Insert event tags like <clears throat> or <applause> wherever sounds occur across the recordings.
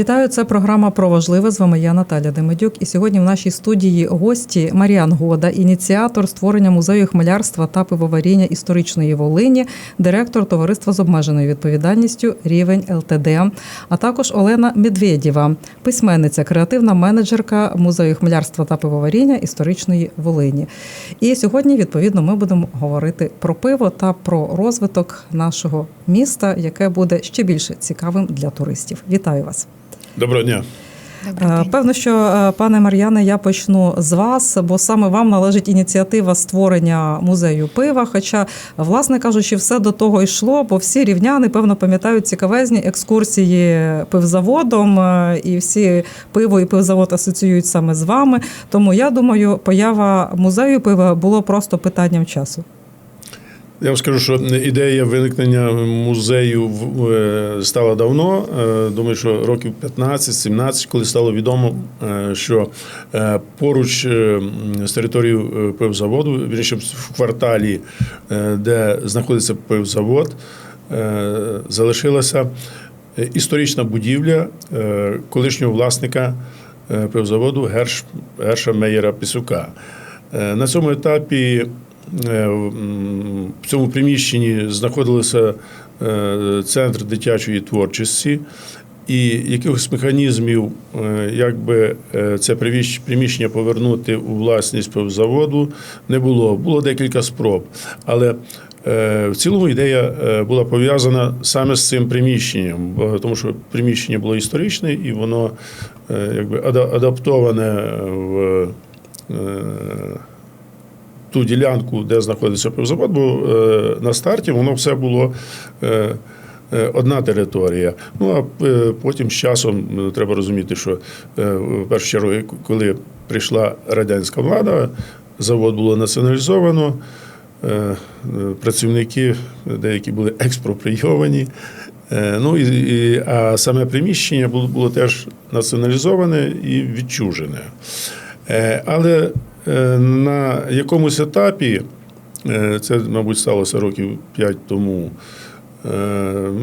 Вітаю, це програма про важливе. З вами я Наталя Демедюк. І сьогодні в нашій студії гості Маріан Года, ініціатор створення музею хмелярства та пивоваріння історичної Волині, директор товариства з обмеженою відповідальністю Рівень ЛТД, а також Олена Медведєва, письменниця, креативна менеджерка музею хмелярства та пивоваріння історичної Волині. І сьогодні, відповідно, ми будемо говорити про пиво та про розвиток нашого міста, яке буде ще більше цікавим для туристів. Вітаю вас. Доброго дня. Е. Певно, що е, пане Мар'яне, я почну з вас, бо саме вам належить ініціатива створення музею пива. Хоча, власне кажучи, все до того йшло, бо всі рівняни, певно, пам'ятають цікавезні екскурсії пивзаводом, е, і всі пиво і пивзавод асоціюють саме з вами. Тому я думаю, поява музею пива було просто питанням часу. Я вам скажу, що ідея виникнення музею е, стала давно. Е, Думаю, що років 15-17, коли стало відомо, е, що поруч з територією пивзаводу, вірніше в кварталі, де знаходиться пивзавод, залишилася історична будівля колишнього власника пивзаводу Герш, Герша Мейєра Пісука. На цьому етапі в цьому приміщенні знаходився е, центр дитячої творчості. І якихось механізмів, е, як би е, це приміщення повернути у власність пивзаводу, не було. Було декілька спроб. Але е, в цілому ідея е, була пов'язана саме з цим приміщенням, тому що приміщення було історичне і воно е, якби адаптоване в е, ту ділянку, де знаходиться пивзавод, бо е, на старті воно все було. е, е, Одна територія. Ну а потім з часом треба розуміти, що в першу чергу, коли прийшла радянська влада, завод було націоналізовано, працівники деякі були експропрійовані. Ну і, а саме приміщення було, було теж націоналізоване і відчужене. Але на якомусь етапі, е, це, мабуть, сталося років 5 тому, е,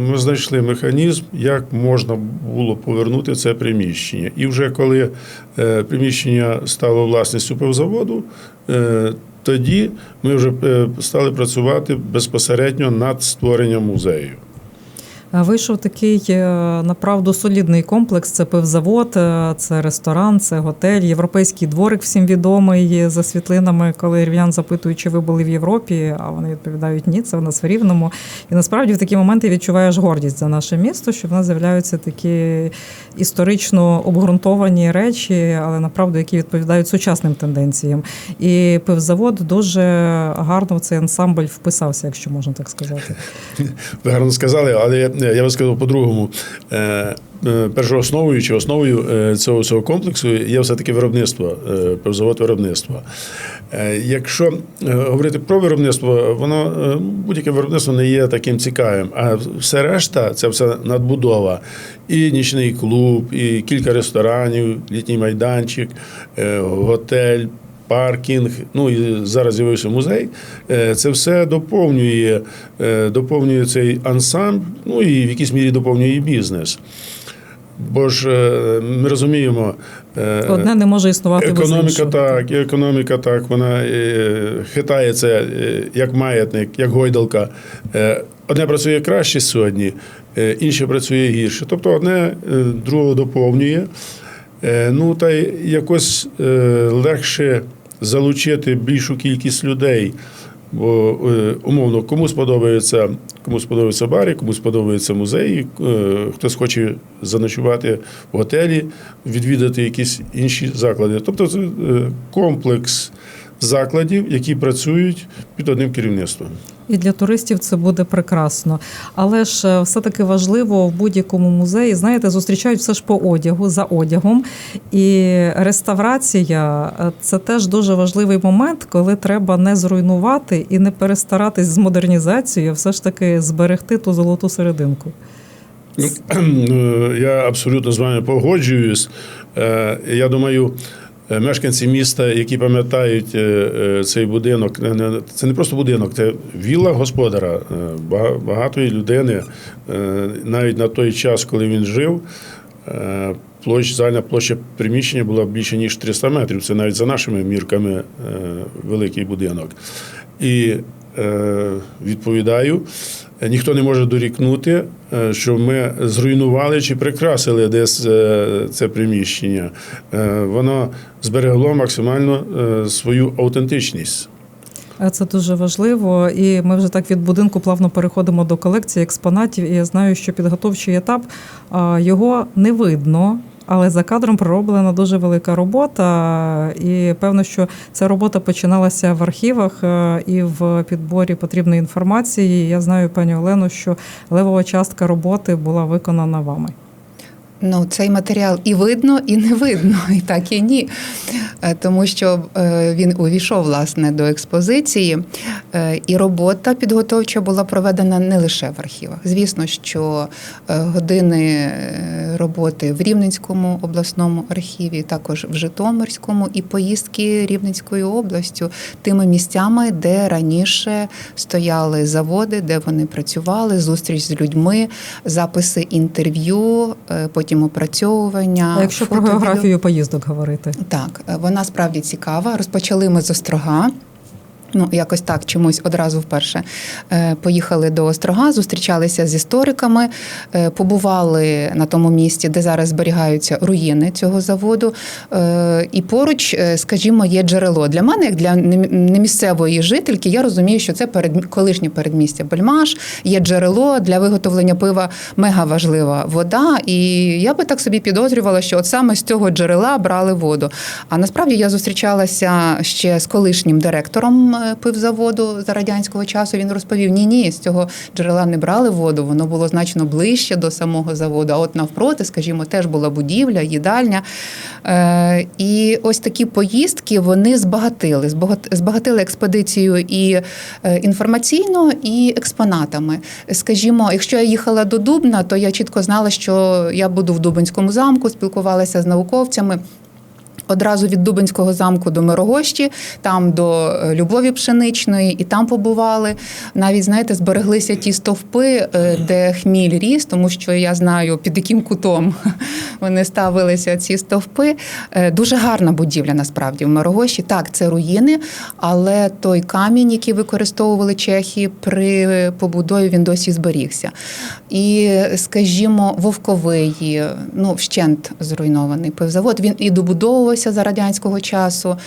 ми знайшли механізм, як можна було повернути це приміщення. І вже коли е, приміщення стало власністю пивзаводу, е, тоді ми вже е, стали працювати безпосередньо над створенням музею. Е, Вийшов такий е, направду солідний комплекс. Це пивзавод, е, це ресторан, це готель, європейський дворик всім відомий за світлинами, коли рівнян запитують, чи ви були в Європі, а вони відповідають ні, це в нас в рівному. І насправді в такі моменти відчуваєш гордість за наше місто, що в нас з'являються такі історично обґрунтовані речі, але направду які відповідають сучасним тенденціям. І пивзавод дуже гарно в цей ансамбль вписався, якщо можна так сказати. <laughs> Гарно сказали, але я, я вам сказав по-другому. Е, е, Першоосновою чи основою е, цього, цього комплексу є все-таки виробництво, е, пивзавод виробництва. Е, Якщо е, говорити про виробництво, воно е, будь-яке виробництво не є таким цікавим. А все решта це все надбудова. І нічний клуб, і кілька ресторанів, літній майданчик, е, готель, паркінг, ну і зараз з'явився музей. Е, Це все доповнює, е, доповнює цей ансамбль, ну і в якійсь мірі доповнює і бізнес. Бо ж е, ми розуміємо, Одне не може існувати без економіка іншого. так, економіка так, вона хитається як маятник, як гойдалка. Одне працює краще сьогодні, інше працює гірше. Тобто одне другого доповнює. Ну та й якось легше залучити більшу кількість людей. Бо е, умовно, кому сподобається, кому сподобається барі, кому сподобається музей, е, хтось хоче заночувати в готелі, відвідати якісь інші заклади. Тобто це комплекс закладів, які працюють під одним керівництвом. І для туристів це буде прекрасно. Але ж е, все-таки важливо в будь-якому музеї, знаєте, зустрічають все ж по одягу, за одягом. І реставрація е, це теж дуже важливий момент, коли треба не зруйнувати і не перестаратись з модернізацією, а все ж таки зберегти ту золоту серединку. <clears throat> Е, Я абсолютно з вами погоджуюсь. Я думаю, мешканці міста, які пам'ятають е, е, цей будинок, це не просто будинок, це вілла господара е, багатої людини, е, навіть на той час, коли він жив. е, площа, загальна площа приміщення була більше ніж 300 метрів. Це навіть за нашими мірками е, великий будинок. І е, відповідаю, е, ніхто не може дорікнути, е, що ми зруйнували чи прикрасили десь е, це приміщення. Е, Воно зберегло максимально свою аутентичність. Е, Це дуже важливо, і ми вже так від будинку плавно переходимо до колекції експонатів. І я знаю, що підготовчий етап його не видно. Але за кадром пророблена дуже велика робота, і певно, що ця робота починалася в архівах е, і в підборі потрібної інформації. Я знаю, пані Олено, що левова частка роботи була виконана вами. Ну, цей матеріал і видно, і не видно, і так і ні. Е, Тому що е, він увійшов власне до експозиції, е, і робота підготовча була проведена не лише в архівах. Звісно, що години роботи в Рівненському обласному архіві, також в Житомирському, і поїздки Рівненською областю, тими місцями, де раніше стояли заводи, де вони працювали, зустріч з людьми, записи інтерв'ю, потім опрацьовування. А якщо про географію поїздок говорити, Так, е, вона справді цікава. Розпочали ми з острога. Ну, якось так, чомусь одразу вперше Е, поїхали до Острога, зустрічалися з істориками, е, побували на тому місці, де зараз зберігаються руїни цього заводу. Е, І поруч, скажімо, є джерело. Для мене, як для немі- немісцевої жительки, я розумію, що це перед колишнє передмістя Бельмаш, є джерело для виготовлення пива мега важлива вода. І я би так собі підозрювала, що от саме з цього джерела брали воду. А насправді я зустрічалася ще з колишнім директором пивзаводу за радянського часу. Він розповів: ні, ні, з цього джерела не брали воду, воно було значно ближче до самого заводу. А от навпроти, скажімо, теж була будівля, їдальня. Е, І ось такі поїздки вони збагатили, збагат- збагатили експедицію і е, інформаційно, і експонатами. Скажімо, якщо я їхала до Дубна, то я чітко знала, що я буду в Дубинському замку, спілкувалася з науковцями. Одразу від Дубинського замку до Мирогощі, там до е, Любові Пшеничної, і там побували. Навіть знаєте, збереглися ті стовпи, е, де хміль ріс, тому що я знаю під яким кутом <laughs> вони ставилися ці стовпи. Е, Дуже гарна будівля насправді в Мирогощі. Так, це руїни, але той камінь, який використовували чехи при побудові, він досі зберігся. І, скажімо, Вовковий, ну, вщент зруйнований пивзавод. Він і добудовувався за радянського часу.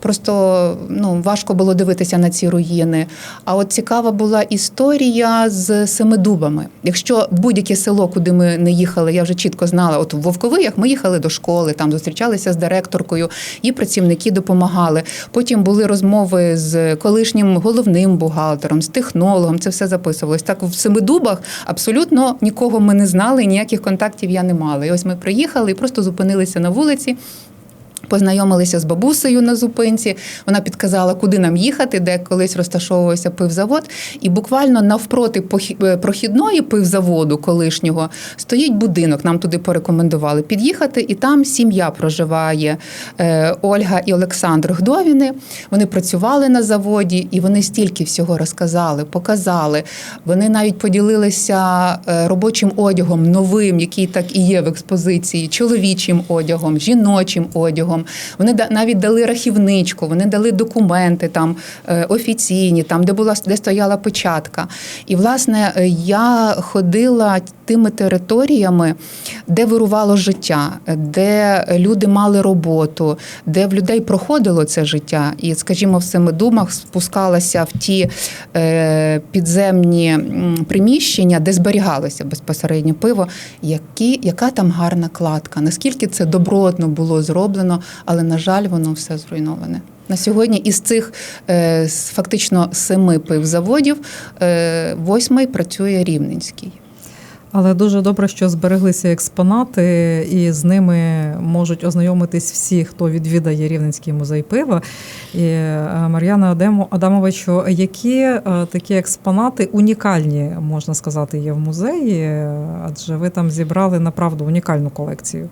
Просто ну, важко було дивитися на ці руїни. А от цікава була історія з семидубами. Якщо будь-яке село, куди ми не їхали, я вже чітко знала, от в Вовковиях ми їхали до школи, там зустрічалися з директоркою, і працівники допомагали. Потім були розмови з колишнім головним бухгалтером, з технологом. Це все записувалось. Так в семидубах абсолютно нікого ми не знали, ніяких контактів я не мала. І ось ми приїхали і просто зупинилися на вулиці. Познайомилися з бабусею на зупинці. Вона підказала, куди нам їхати, де колись розташовувався пивзавод. І буквально навпроти е, прохідної пивзаводу колишнього стоїть будинок. Нам туди порекомендували під'їхати, і там сім'я проживає е, Ольга і Олександр Гдовіни. Вони працювали на заводі, і вони стільки всього розказали, показали. Вони навіть поділилися е, робочим одягом новим, який так і є в експозиції, чоловічим одягом, жіночим одягом. Вони да- навіть дали рахівничку, вони дали документи там е, офіційні, там де була де стояла печатка. І власне е, я ходила тими територіями, де вирувало життя, де люди мали роботу, де в людей проходило це життя. І, скажімо, в Семидумах спускалася в ті е, підземні приміщення, де зберігалося безпосередньо пиво. Які, яка там гарна кладка, наскільки це добротно було зроблено, але, на жаль, воно все зруйноване. На сьогодні із цих е, фактично семи пивзаводів е, восьмий працює Рівненський. Але дуже добре, що збереглися експонати, і з ними можуть ознайомитись всі, хто відвідає Рівненський музей пива. І е, Мар'яна Адамовичу, які такі експонати унікальні, можна сказати, є в музеї, адже ви там зібрали направду унікальну колекцію.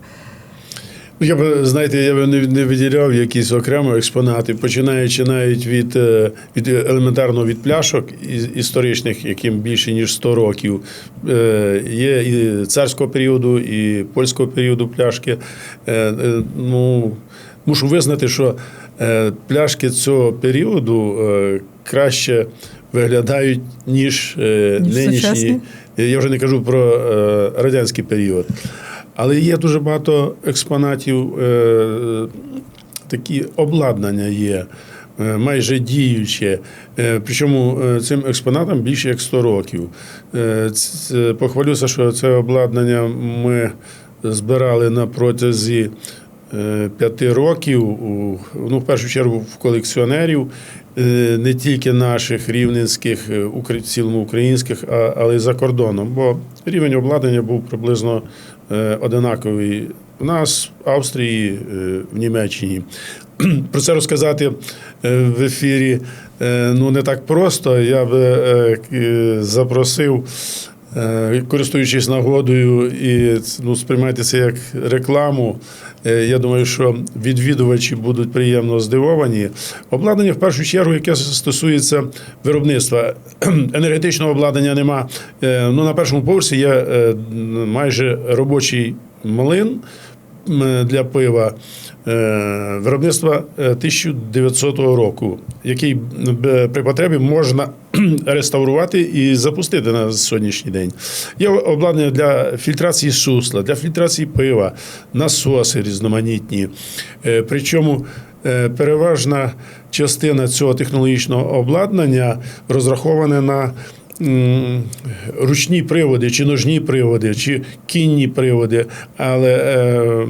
Ну, Я б, знаєте, я б не, не виділяв якісь окремо експонати, починаючи навіть від, е, від елементарно від пляшок історичних, яким більше ніж 100 років. Е, Є і царського періоду, і польського періоду пляшки. Е, е, Ну, мушу визнати, що е, пляшки цього періоду е, краще виглядають, ніж, е, нинішні. Я вже не кажу про е, радянський період. Але є дуже багато експонатів, е, такі обладнання є, е, майже діюче. Е, Причому цим експонатам більше як 100 років. Похвалюся, що це обладнання ми збирали на протязі п'яти років, ну, в першу чергу в колекціонерів, не тільки наших рівненських, в цілому українських, але й за кордоном. Бо рівень обладнання був приблизно е, одинаковий у нас, в Австрії, е, в Німеччині. <clears throat> Про це розказати е, в ефірі ну, не так просто. Я би запросив Користуючись нагодою і ну, сприймайте це як рекламу. Е, Я думаю, що відвідувачі будуть приємно здивовані. Обладнання в першу чергу, яке стосується виробництва. Енергетичного обладнання нема. Е, Ну, на першому поверсі є е, майже робочий млин для пива виробництва е, 1900 року, який при потребі можна <clears throat> реставрувати і запустити на сьогоднішній день. Є обладнання для фільтрації сусла, для фільтрації пива, насоси різноманітні. Е, Причому е, переважна частина цього технологічного обладнання розрахована на ручні приводи, чи ножні приводи, чи кінні приводи. Але е,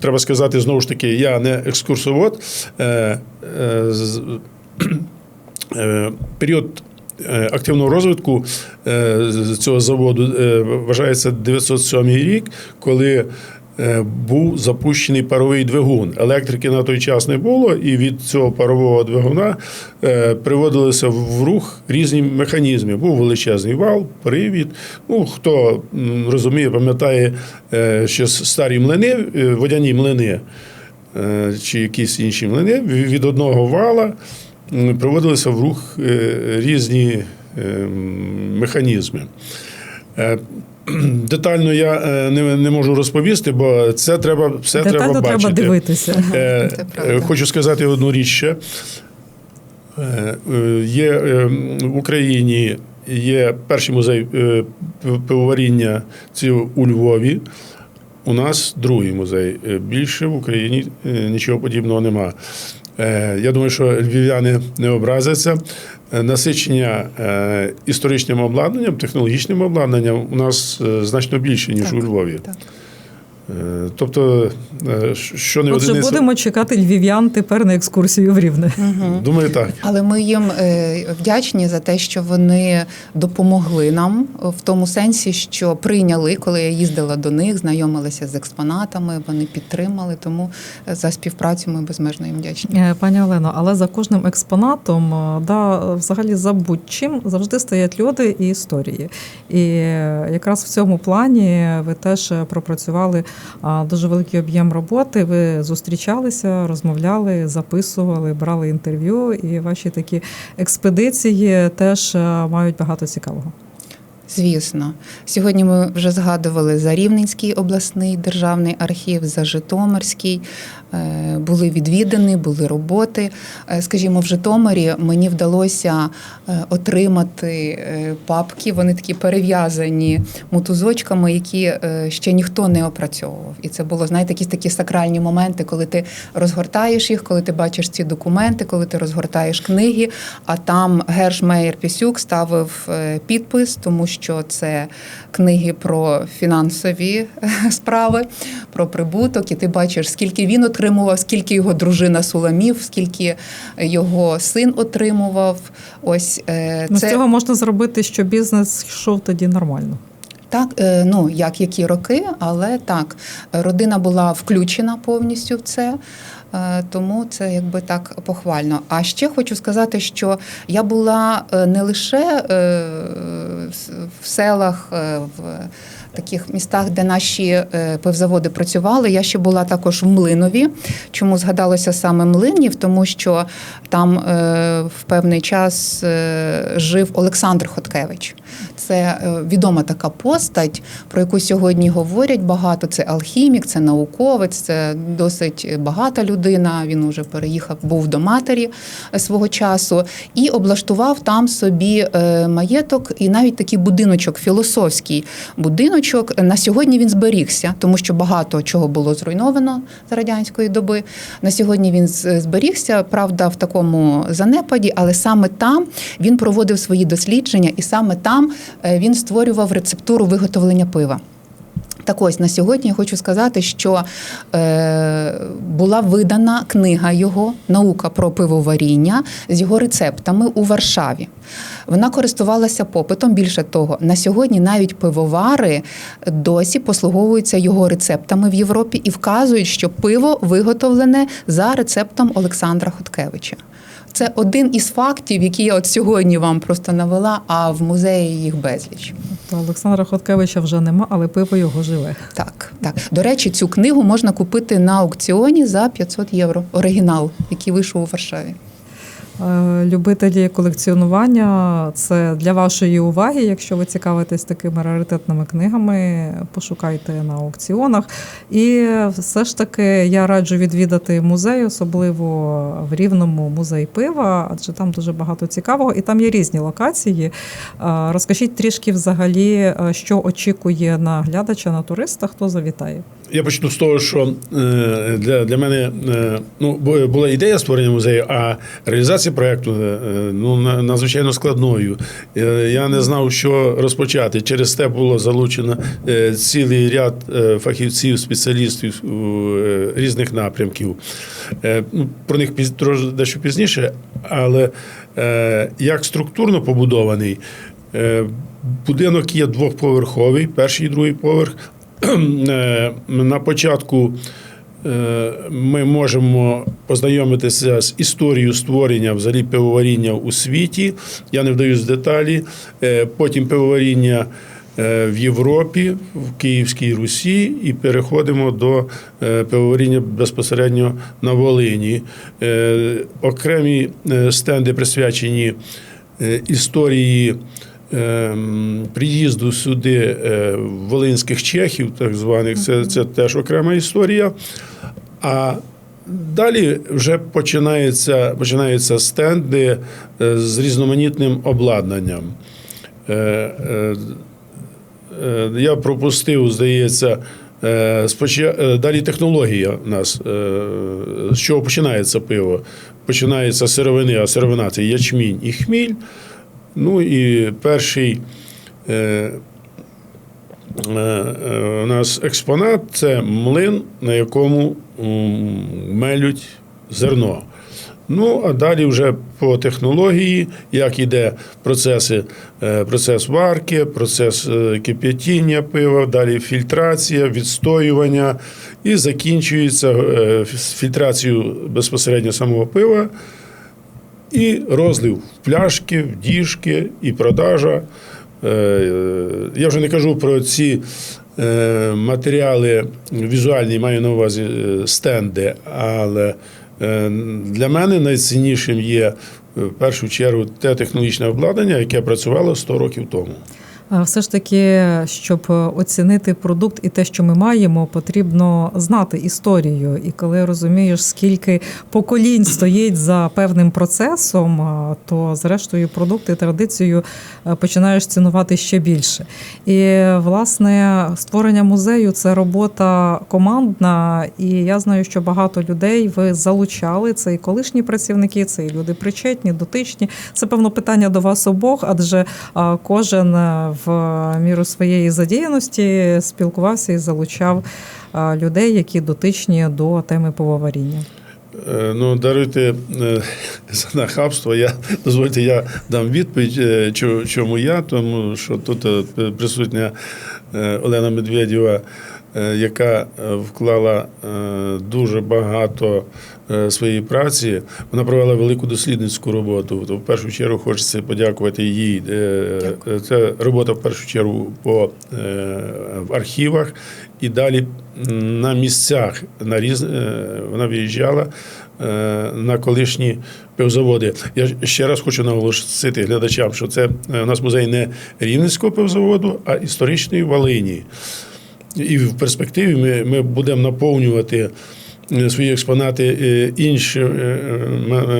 треба сказати знову ж таки, я не екскурсовод. Е, е, <clears throat> е, період е, активного розвитку е, цього заводу е, вважається 907 рік, коли був запущений паровий двигун. Електрики на той час не було, і від цього парового двигуна е, приводилися в рух різні механізми. Був величезний вал, привід. Ну, хто розуміє, пам'ятає, е, що старі млини, е, водяні млини е, чи якісь інші млини від одного вала приводилися в рух е, різні е, механізми. <clears throat> Детально я е, не, не можу розповісти, бо це треба все Детально треба треба, дивитися. Е, е, Хочу сказати одну річ ще. Е, е, Є е, в Україні є перший музей е, пивоваріння це у Львові. У нас другий музей. Більше в Україні нічого подібного нема. Е, Я думаю, що львів'яни не образяться. Е, Насичення е, історичним обладнанням, технологічним обладнанням у нас значно більше, ніж Так, у Львові. так. Е, Тобто, е, що не Отже, одиниця. будемо чекати львів'ян тепер на екскурсію в Рівне. Думаю, так. Але ми їм е, вдячні за те, що вони допомогли нам в тому сенсі, що прийняли, коли я їздила до них, знайомилася з експонатами, вони підтримали. Тому за співпрацю ми безмежно їм вдячні. Пані Олено, але за кожним експонатом, да, взагалі за будь-чим завжди стоять люди і історії. І якраз в цьому плані ви теж пропрацювали дуже великий об'єм роботи. Ви зустрічалися, розмовляли, записували, брали інтерв'ю, і ваші такі експедиції теж е, мають багато цікавого. Звісно, сьогодні ми вже згадували за Рівненський обласний державний архів, за Житомирський. Е, Були відвідані, були роботи. Е, Скажімо, в Житомирі мені вдалося е, отримати папки. Вони такі перев'язані мотузочками, які ще ніхто не опрацьовував. І це було, знаєте, якісь такі сакральні моменти, коли ти розгортаєш їх, коли ти бачиш ці документи, коли ти розгортаєш книги. А там Герш Мейер Пісюк ставив підпис, тому що це книги про фінансові е, справи, про прибуток, і ти бачиш, скільки він отримував, скільки його дружина Суламів, скільки його син отримував. Ось е, Ну, це З цього можна зробити, що бізнес йшов тоді нормально. так, е, ну як які роки, але так, родина була включена повністю в це. е, Тому це якби так похвально. А ще хочу сказати, що я була не лише в селах, е, в таких містах, де наші е, пивзаводи працювали. Я ще була також в Млинові. Чому згадалося саме Млинів? Тому що там е, в певний час жив Олександр Хоткевич. Це е, відома така постать, про яку сьогодні говорять багато. Це алхімік, це науковець, це досить багата людина. Він уже переїхав, був до матері е, свого часу і облаштував там собі е, маєток і навіть такий будиночок, філософський будиночок. На сьогодні він зберігся, тому що багато чого було зруйновано за радянської доби. На сьогодні він зберігся, правда, в такому занепаді, але саме там він проводив свої дослідження, і саме там він створював рецептуру виготовлення пива. Так ось на сьогодні я хочу сказати, що е, була видана книга його Наука про пивоваріння з його рецептами у Варшаві. Вона користувалася попитом. Більше того, на сьогодні навіть пивовари досі послуговуються його рецептами в Європі і вказують, що пиво виготовлене за рецептом Олександра Хоткевича. Це один із фактів, які я от сьогодні вам просто навела, а в музеї їх безліч. То Олександра Хоткевича вже нема, але пиво його живе. Так, так. До речі, цю книгу можна купити на аукціоні за 500 євро. Оригінал, який вийшов у Варшаві. Е, Любителі колекціонування це для вашої уваги. Якщо ви цікавитесь такими раритетними книгами, пошукайте на аукціонах. І все ж таки я раджу відвідати музей, особливо в рівному музей пива, адже там дуже багато цікавого, і там є різні локації. Е, Розкажіть трішки взагалі, е, що очікує на глядача, на туриста, хто завітає. Я почну з того, що е, для, для мене е, ну, була ідея створення музею, а реалізація проєкту е, ну, надзвичайно складною. Я не знав, що розпочати. Через те було залучено цілий ряд фахівців, спеціалістів різних напрямків. Ну, Про них дещо пізніше, але як структурно побудований, будинок є двохповерховий, перший і другий поверх. Е, На початку е, ми можемо познайомитися з історією створення взагалі пивоваріння у світі. Я не вдаюсь в деталі. Е, Потім пивоваріння в Європі, в Київській Русі, і переходимо до пивоваріння безпосередньо на Волині. Окремі стенди присвячені історії приїзду сюди е, волинських чехів, так званих, це, це теж окрема історія. А далі вже починається, починаються стенди е, з різноманітним обладнанням. Е, Я пропустив, здається, далі технологія у нас. З чого починається пиво? Починається сировини, а сировина це ячмінь і хміль. Ну і перший е, е, е, у нас експонат це млин, на якому мелють зерно. Ну, а далі вже по технології, як іде процеси, е, процес варки, процес е, кип'ятіння пива, далі фільтрація, відстоювання і закінчується фільтрацією безпосередньо самого пива. І розлив пляшки, діжки, і продажа. Е, Я вже не кажу про ці е, матеріали візуальні, маю на увазі е, стенди, але для мене найціннішим є в першу чергу те технологічне обладнання, яке працювало 100 років тому. Е, Все ж таки, щоб оцінити продукт і те, що ми маємо, потрібно знати історію. І коли розумієш, скільки поколінь стоїть за певним процесом, то зрештою продукт і традицію е, починаєш цінувати ще більше. І власне створення музею це робота командна, і я знаю, що багато людей ви залучали. Це і колишні працівники, це і люди причетні, дотичні. Це певно питання до вас обох, адже кожен е, в міру своєї задіяності спілкувався і залучав людей, які дотичні до теми пивоваріння. Е, Ну, даруйте е, <laughs> за нахабство. Я дозвольте, я дам відповідь, е, чому я, тому що тут е, присутня е, Олена Медведєва. Е, яка е, вклала е, дуже багато своєї праці. Вона провела велику дослідницьку роботу. То в першу чергу хочеться подякувати їй. Це робота в першу чергу по в архівах і далі на місцях на різ... вона виїжджала на колишні пивзаводи. Я ще раз хочу наголосити глядачам, що це у нас музей не Рівненського пивзаводу, а історичної Волині. І в перспективі ми, ми будемо наповнювати е, свої експонати е, іншими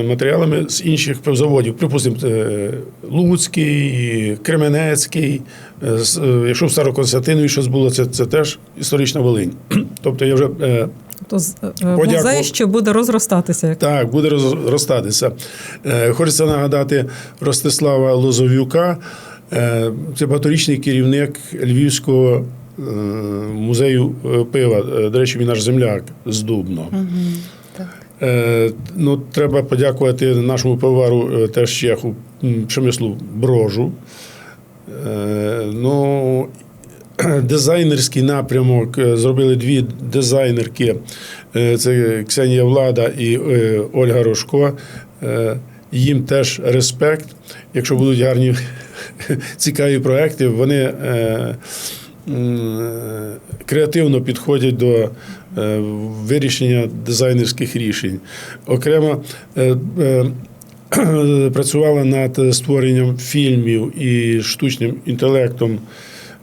матеріалами з інших пивзаводів. Припустимо, е, Луцький, Кременецький. е, е, Якщо в Староконстантинові щось було, це, це теж історична Волинь. <clears throat> Тобто я вже е, Тобто е, Подякував. музей ще буде розростатися. як так, буде розростатися. Е, Хочеться нагадати Ростислава Лозовюка, е, це багаторічний керівник Львівського е, музею е, пива. Е, До речі, він наш земляк з Дубно. Так. Е, Ну, треба подякувати нашому пивару теж чеху м, Брожу. Ну, <clears throat> дизайнерський напрямок зробили дві дизайнерки. Це Ксенія Влада і Ольга Рожко. Їм теж респект. Якщо будуть гарні <laughs> цікаві проекти, вони креативно підходять до е, вирішення дизайнерських рішень. Окремо е, е, <clears throat> працювала над створенням фільмів і штучним інтелектом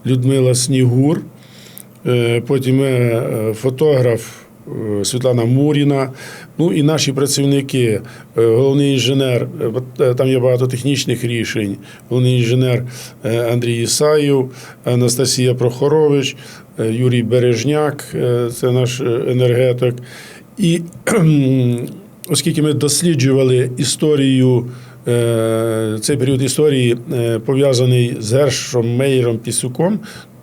Людмила Снігур. Е, Потім е, фотограф е, Світлана Муріна. Ну і наші працівники, е, головний інженер, е, е, там є багато технічних рішень. Головний інженер е, Андрій Ісаєв, Анастасія Прохорович, е, Юрій Бережняк, е, це наш е, енергетик. І оскільки ми досліджували історію, е, цей період історії е, пов'язаний з Гершом Мейером Пісюком,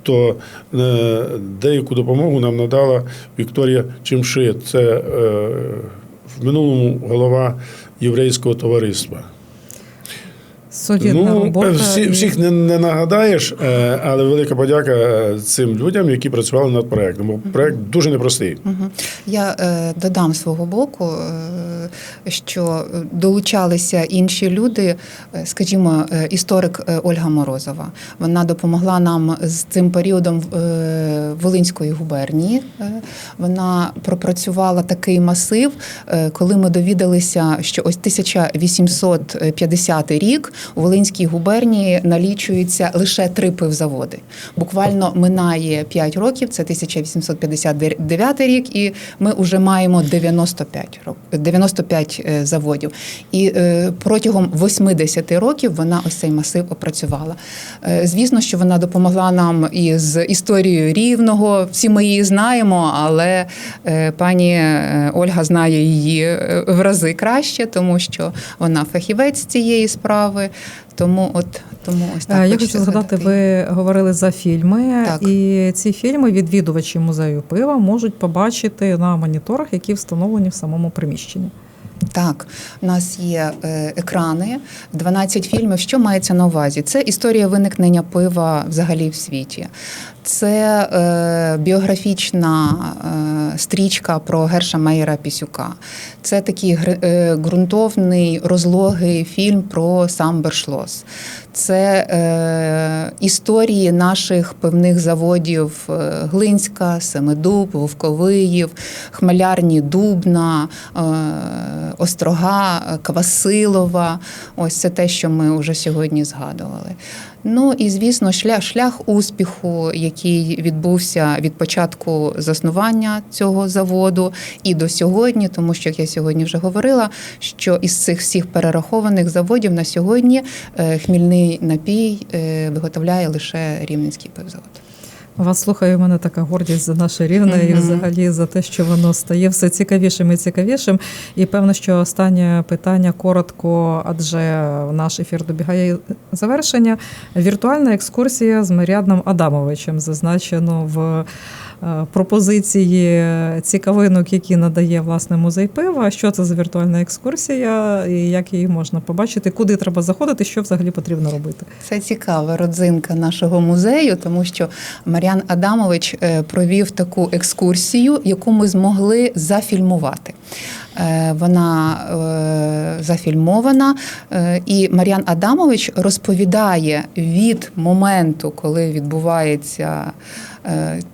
то е, деяку допомогу нам надала Вікторія Чимшит. Це е, в минулому голова єврейського товариства. Ну, робота. всі, всіх не, не нагадаєш, е, але велика подяка цим людям, які працювали над проектом. Бо проект дуже непростий. Я додам свого боку, що долучалися інші люди, е, скажімо, е, історик е, Ольга Морозова. Вона допомогла нам з цим періодом Волинської губернії. Вона пропрацювала такий масив, коли ми довідалися, що ось 1850 рік у Волинській губернії налічується лише три пивзаводи. Буквально минає 5 років, це 1859 рік, і ми вже маємо 95 рок- 95 е, заводів. І е, протягом 80 років вона ось цей масив опрацювала. Е, Звісно, що вона допомогла нам і з історією рівного. Всі ми її знаємо, але пані Ольга знає її в рази краще, тому що вона фахівець цієї справи. Тому от тому ось так. Я хочу згадати, згадати. ви говорили за фільми, Так. і ці фільми відвідувачі музею пива можуть побачити на моніторах, які встановлені в самому приміщенні. Так, у нас є е, екрани, 12 фільмів. Що мається на увазі? Це історія виникнення пива взагалі в світі. Це е, біографічна е, стрічка про Герша Мейера Пісюка. Це такий е, ґрунтовний розлогий фільм про Самбершлос. Це е, історії наших пивних заводів е, Глинська, Семидуб, Вовковиїв, Хмелярні Дубна, е, Острога, Квасилова. Ось це те, що ми вже сьогодні згадували. Ну і звісно, шлях, шлях успіху, який відбувся від початку заснування цього заводу і до сьогодні, тому що як я сьогодні вже говорила, що із цих всіх перерахованих заводів на сьогодні е, хмільний напій е, виготовляє лише Рівненський пивзавод. Вас слухає у мене така гордість за наше рівне і взагалі за те, що воно стає все цікавішим і цікавішим. І певно, що останнє питання коротко, адже наш ефір добігає завершення. Віртуальна екскурсія з Маріадном Адамовичем зазначено в пропозиції цікавинок, які надає власне музей пива. Що це за віртуальна екскурсія, і як її можна побачити, куди треба заходити, що взагалі потрібно робити. Це цікава родзинка нашого музею, тому що Мар'ян Адамович е, провів таку екскурсію, яку ми змогли зафільмувати. Е, Вона е, зафільмована, е, і Мар'ян Адамович розповідає від моменту, коли відбуваються е,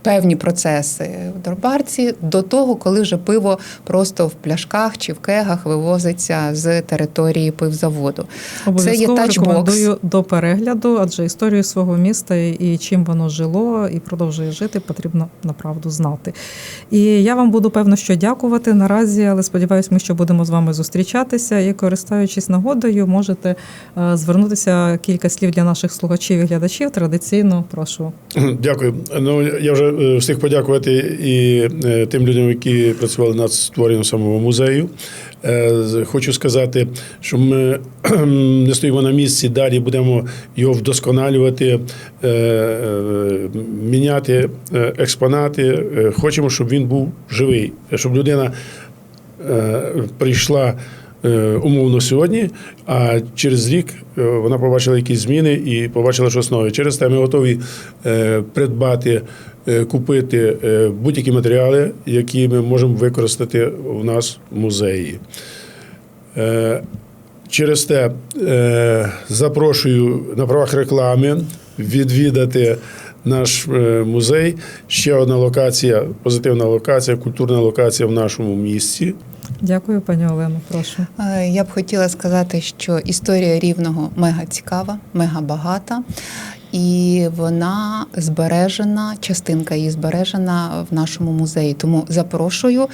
певні процеси в дробарці, до того, коли вже пиво просто в пляшках чи в кегах вивозиться з території пивзаводу. Обов'язково тачбокс. рекомендую до перегляду, адже історію свого міста і чим воно жило і продовжує жити, потрібно направду знати. І я вам буду певно, що дякувати наразі, але сподіваюся, ми ще будемо з вами зустрічатися. І користуючись нагодою, можете е, звернутися кілька слів для наших слухачів і глядачів. Традиційно прошу. Дякую. Ну я вже е, встиг подякувати і е, тим людям, які працювали над створенням самого музею. Е, Хочу сказати, що ми не стоїмо на місці, далі будемо його вдосконалювати, міняти експонати. Хочемо, щоб він був живий, щоб людина прийшла умовно сьогодні, а через рік е, вона побачила якісь зміни і побачила щось нове. Через те ми готові е, придбати, е, купити е, будь-які матеріали, які ми можемо використати у нас в музеї. Е, Через те е, запрошую на правах реклами відвідати наш е, музей. Ще одна локація, позитивна локація, культурна локація в нашому місті. Дякую, пані Олено. Прошу. Е, Я б хотіла сказати, що історія рівного мега цікава, мега багата. І вона збережена, частинка її збережена в нашому музеї. Тому запрошую.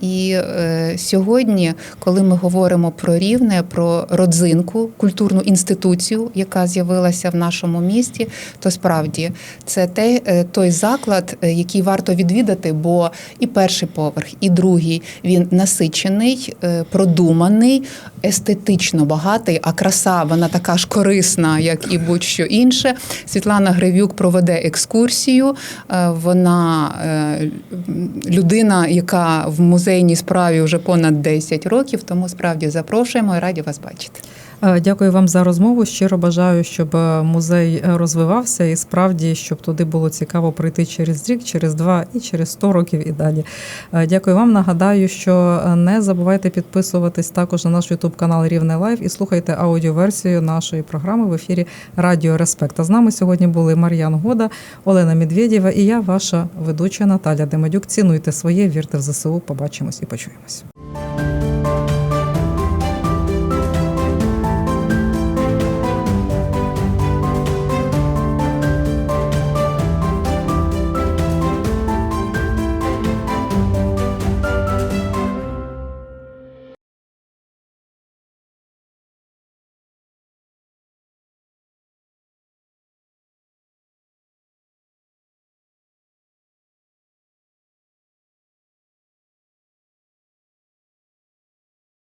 І е, сьогодні, коли ми говоримо про рівне, про родзинку, культурну інституцію, яка з'явилася в нашому місті, то справді це те, е, той заклад, е, який варто відвідати, бо і перший поверх, і другий він насичений, продуманий, естетично багатий, а краса вона така ж корисна, як і будь-що інше. Світлана Гривюк проведе екскурсію. Вона людина, яка в музейній справі вже понад 10 років, тому справді запрошуємо і раді вас бачити. Е, Дякую вам за розмову. Щиро бажаю, щоб е, музей е, розвивався і справді, щоб туди було цікаво прийти через рік, через два і через 100 років і далі. Дякую вам. Нагадаю, що не забувайте підписуватись також на наш Ютуб канал Рівне Лайв і слухайте аудіоверсію нашої програми в ефірі Радіо Респект. А з нами сьогодні були Мар'ян Года, Олена Медведєва і я, ваша ведуча Наталя Демедюк. Цінуйте своє, вірте в ЗСУ. Побачимось і почуємось.